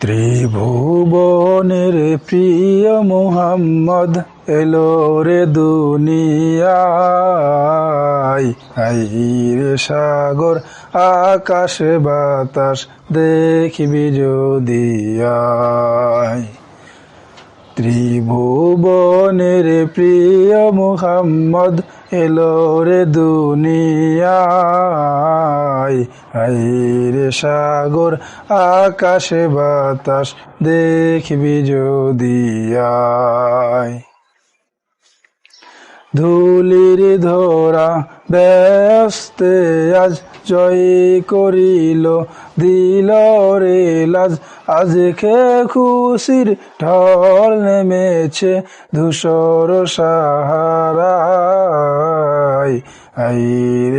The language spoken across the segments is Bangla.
ত্রিভুবনের প্রিয় মোহাম্মদ এলো রে দুনিয়ায়। রে সাগর, আকাশ, বাতাস, দেখিবি যদি আয়। ত্রিভুবনের প্রিয় মুহাম্মদ এলো রে দুনিয়ায়। হাই রে সাগর, আকাশে বাতাস দেখবি যদি ধুলির ধরা ব্যস্তে আজ জয় করিল, দিল রে লাজ আজ খে খুশির ঢল নেমেছে ধূসর সাহারায়। আই রে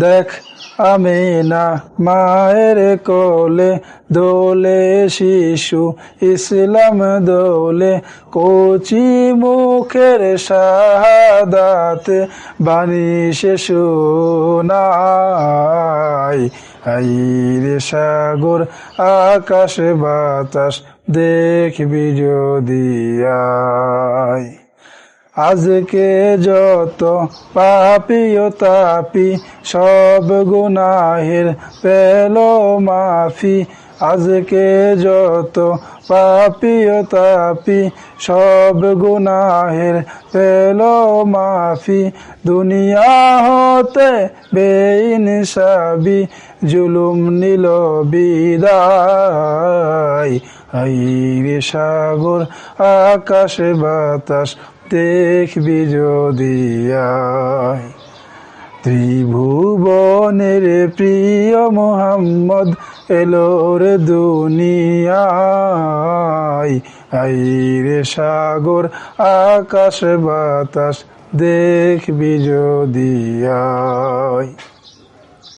দেখ, আমি না মায়ের কোলে দোলে শিশু, ইসলাম দোলে কোচি মুখের শাহাদাত বাণী সে শোনাই। আই রে সাগর, আকাশ বাতাস, দেখবি যদি আয়। আজকে যত পাপি ও তাপি, সব গুনাহের পেল মাফি। আজকে যত পাপি ও তাপি, সব গুনাহের পেল মাফি। দুনিয়া হতে বেইনসাবি, জুলুম নিল বিদায়। সাগর, আকাশ বাতাস দেখবি যদি ত্রিভুবনের প্রিয় মোহাম্মদ এলোর দুনিয়ায়। আই রে সাগর, আকাশ, বাতাস দেখ যদি আয়।